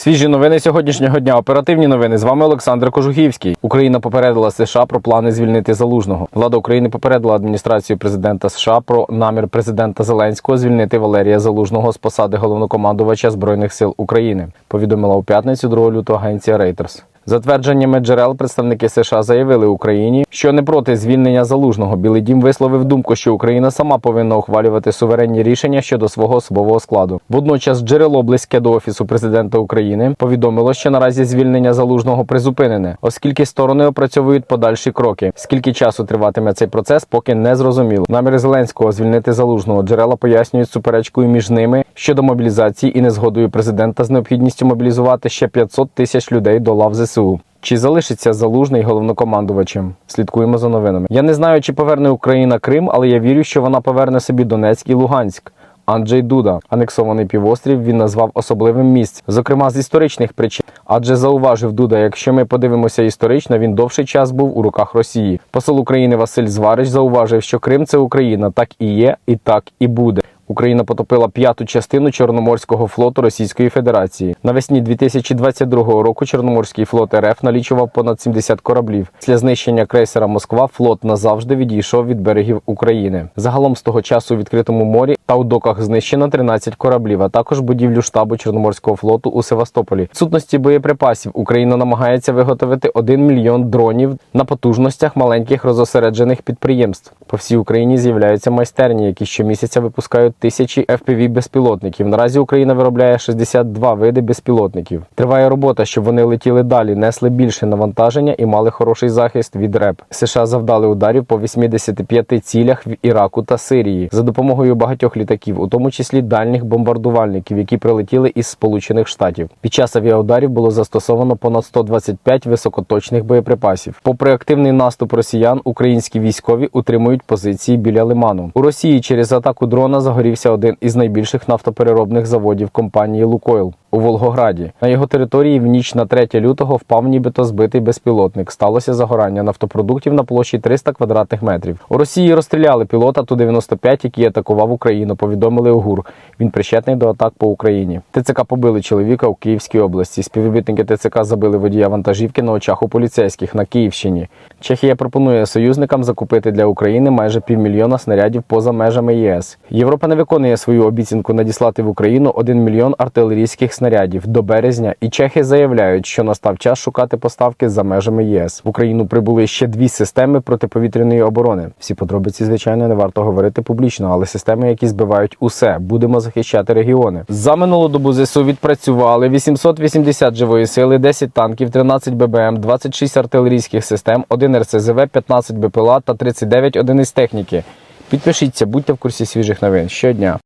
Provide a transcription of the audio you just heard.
Свіжі новини сьогоднішнього дня. Оперативні новини. З вами Олександр Кожухівський. Україна попередила США про плани звільнити залужного. Влада України попередила адміністрацію президента США про намір президента Зеленського звільнити Валерія Залужного з посади головнокомандувача збройних сил України. Повідомила у п'ятницю 2 лютого агенція Reuters. За твердженнями джерел, представники США заявили Україні, що не проти звільнення залужного. Білий дім висловив думку, що Україна сама повинна ухвалювати суверенні рішення щодо свого особового складу. Водночас, джерело близьке до офісу президента України повідомило, що наразі звільнення залужного призупинене, оскільки сторони опрацьовують подальші кроки. Скільки часу триватиме цей процес, поки не зрозуміло. Наміри Зеленського звільнити залужного джерела пояснюють суперечкою між ними щодо мобілізації і незгодою президента з необхідністю мобілізувати ще 500 тисяч людей до лав ЗСУ. Чи залишиться залужний головнокомандувачем? Слідкуємо за новинами. Я не знаю, чи поверне Україна Крим, але я вірю, що вона поверне собі Донецьк і Луганськ. Анджей Дуда, анексований півострів, він назвав особливим місцем, зокрема з історичних причин. Адже зауважив Дуда, якщо ми подивимося історично, він довший час був у руках Росії. Посол України Василь Зварич зауважив, що Крим це Україна, так і є, і так і буде. Україна потопила п'яту частину Чорноморського флоту Російської Федерації. Навесні 2022 року Чорноморський флот РФ налічував понад 70 кораблів. Після знищення крейсера Москва флот назавжди відійшов від берегів України. Загалом з того часу у відкритому морі та у доках знищено 13 кораблів, а також будівлю штабу Чорноморського флоту у Севастополі. Сутності боєприпасів Україна намагається виготовити 1 мільйон дронів на потужностях маленьких розосереджених підприємств. По всій Україні з'являються майстерні, які щомісяця випускають тисячі fpv безпілотників. Наразі Україна виробляє 62 види безпілотників. Триває робота, щоб вони летіли далі, несли більше навантаження і мали хороший захист від РЕП. США завдали ударів по 85 цілях в Іраку та Сирії за допомогою багатьох літаків, у тому числі дальніх бомбардувальників, які прилетіли із Сполучених Штатів. Під час авіаударів було застосовано понад 125 високоточних боєприпасів. Попри активний наступ росіян, українські військові утримують позиції біля лиману. У Росії через атаку дрона загорівся один із найбільших нафтопереробних заводів компанії Лукойл. У Волгограді на його території в ніч на 3 лютого впав нібито збитий безпілотник. Сталося загорання нафтопродуктів на площі 300 квадратних метрів. У Росії розстріляли пілота Ту-95, який атакував Україну. Повідомили УГУР. Він причетний до атак по Україні. ТЦК побили чоловіка у Київській області. Співробітники ТЦК забили водія вантажівки на очах у поліцейських на Київщині. Чехія пропонує союзникам закупити для України майже півмільйона снарядів поза межами ЄС. Європа не виконує свою обіцянку надіслати в Україну 1 мільйон артилерійських снарядів до березня, і чехи заявляють, що настав час шукати поставки за межами ЄС. В Україну прибули ще дві системи протиповітряної оборони. Всі подробиці, звичайно, не варто говорити публічно, але системи, які збивають усе, будемо захищати регіони. За минулу добу ЗСУ відпрацювали 880 живої сили, 10 танків, 13 ББМ, 26 артилерійських систем, 1 РСЗВ, 15 БПЛА та 39 одиниць техніки. Підпишіться, будьте в курсі свіжих новин щодня.